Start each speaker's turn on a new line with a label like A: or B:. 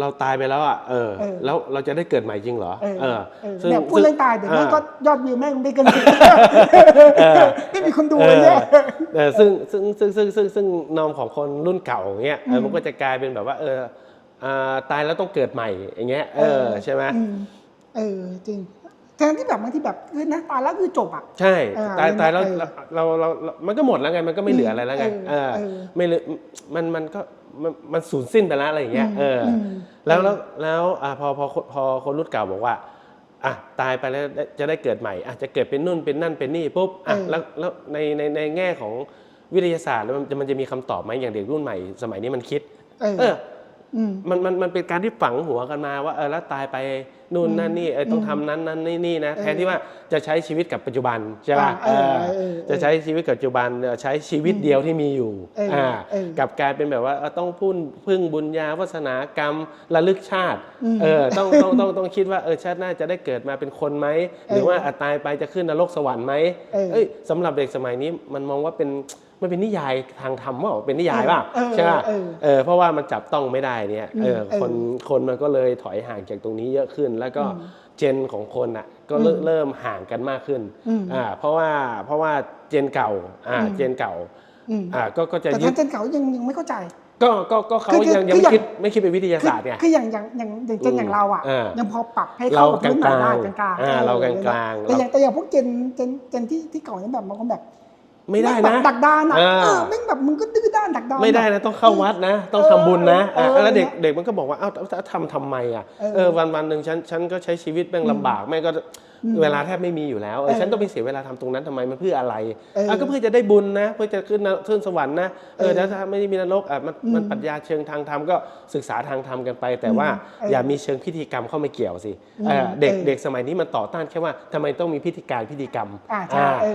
A: เราตายไปแล้วอะเออ
B: เออ
A: แล้วเราจะได้เกิดใหม่จริงเหรอ
B: เออ
A: เออ
B: เออ
A: ซึ่ง
B: เนี่ยพูด
A: ซึ่ง
B: เรื่องตายเดี๋ยวแม่งก็ยอดวิวแม่งได้เกินสิบ
A: เออ
B: ไม่มีคนดู
A: เอ
B: เลย
A: อ
B: เนี่ย
A: เออซึ่งซึ่งซึ่งซึ่งซึ่งซึ่งนอมของคนรุ่นเก่าอย่างเงี้ยเออมันก็จะกลายเป็นแบบว่า เอออ่าตายแล้วต้องเกิดใหม่อย่างเงี้ยเออใช่ไหม
B: อืมเออจริง แทนที่แบบบางทีแบบคือนะตายแล้วคือจบอะ
A: ใช่
B: เออ
A: ตายตายแล้ว
B: เออ
A: เราเราเรามันก็หมดแล้วไงมันก็ไม่เหลืออะไรแล้วไง
B: เอ
A: เอ
B: อ
A: อ
B: เออ
A: ไม่เหลือมันมันก็มันมันสูญสิ้นไปแล้วอะไรอย่างเงี้ยเอออ
B: ม
A: แล้วแล้วแล้วอ่าพอพอพอคนรุ่นเก่าบอกว่าอะตายไปแล้วได้จะได้เกิดใหม่อะจะเกิดเป็นนู่นเป็นนั่นเป็นนี่ปุ๊บอะ
B: เออ
A: แล้วแล้วในในในแง่ของวิทยาศาสตร์แล้วมันจะมันจะมีคำตอบไหมอย่างเด็กรุ่นใหม่สมัยนี้มันคิด
B: เออ
A: เออ
B: อืม
A: มันมันมันเป็นการที่ฝังหัวกันมาว่าเออแล้วตายไป นู่นนั่นนี่เออต้องทำนั้นนั้นนี่นี่นะ
B: เออ
A: แทนที่ว่าจะใช้ชีวิตกับปัจจุบันใช่ป่ะ
B: อ่าเออ
A: เออ
B: เออเออ
A: จะใช้ชีวิตกับปัจจุบันเออใช้ชีวิตเดียวที่มีอยู่
B: เอออ่
A: อ่า
B: เออ
A: กลับกลายเป็นแบบว่าเออต้องพึ่งพึ่งบุญญาวาสนากรรมระลึกชาติ
B: อืม
A: เออต้องต้องต้องต้องคิดว่าเออชาติหน้าจะได้เกิดมาเป็นคนไหมหรือว่าอะตายไปจะขึ้นนรกสวรรค์ไหม
B: เออ
A: เอ้ยสำหรับเด็กสมัยนี้มันมองว่าเป็นมันเป็นนิยายทางธรรมว่าเป็นนิยายป่ะ
B: เออ
A: ใช่ป่ะ
B: เออ
A: เออเพราะว่ามันจับต้องไม่ได้เนี่ยเออ
B: เออ
A: คนคนมันก็เลยถอยห่างจากตรงนี้เยอะขึ้นแล้วก็เจนของคนอะก็เริ่มเริ่มห่างกันมากขึ้น
B: อืม
A: อ่าเพราะว่าเพราะว่าเจนเก่าอ่า
B: อืม
A: เจนเก่า
B: อืม
A: อ่าก็ก็จะ
B: แต่
A: ยึ
B: ทา
A: ด
B: งเจนเก่ายังยังไม่เข้าใจ
A: ก็ก็ก็เขา
B: คือคือ
A: ยังยัง
B: คือ
A: ไม่
B: อย่าง
A: คิดไม่คิดเป็นวิทยาศาสตร์ไง
B: คืออย่างอย่างอย่างอย่างเจนอย่างเราอะ
A: เออ
B: ยังพอปรับให้เข้ากับรุ่นใหม่ได้
A: เรา
B: ก
A: ก
B: ลา
A: ลางงๆ
B: ๆ
A: อ่า
B: ออ
A: เรากลางๆ
B: แต่อย่างแต่อย่างพวกเจนเจนเจนที่ที่เก่าเนี่ยแบบบางคนแบบ
A: ไม่ได้นะ
B: แบบดักดานอะ
A: เออ
B: เออแม่งแบบมึงก็ดื้อด้านดักดาน
A: ไม่ได้นะต้องเข้าวัดนะ ต้องทำบุญนะ
B: เออ
A: อะแล้วเด็ก
B: เออ
A: เด็กมันก็บอกว่าเอ้าถ้าทำทำไมอะ
B: เออ
A: เออวันวันหนึ่งฉันฉันก็ใช้ชีวิตแม่งลำบากแม่งก็เวลาแทบไม่มีอยู่แล้วเออ
B: เออ
A: ฉันต้องไปเสียเวลาทำตรงนั้นทำไมมันเพื่ออะไร
B: เอออะ
A: ก็เพื่อจะได้บุญนะ เพื่อจะขึ้นนขึ้นสวรรค์นะเอ
B: เอ
A: อ
B: อ
A: แล้วถ้าไม่ได้มีนรกอะมันมันปรัชญาเชิงทางธรรมก็ศึกษาทางธรรมกันไป แต่ว่า
B: เออ
A: อ
B: อ
A: ย่ามีเชิงพิธีกรรมเข้ามาเกี่ยวสิ
B: อืม
A: เออเด็ก
B: เออ
A: เด็กสมัยนี้มันต่อต้านแค่ว่าทำไมต้องมีพิธีการพิธีกรรม
B: อ่าใช่
A: อ่า
B: เออ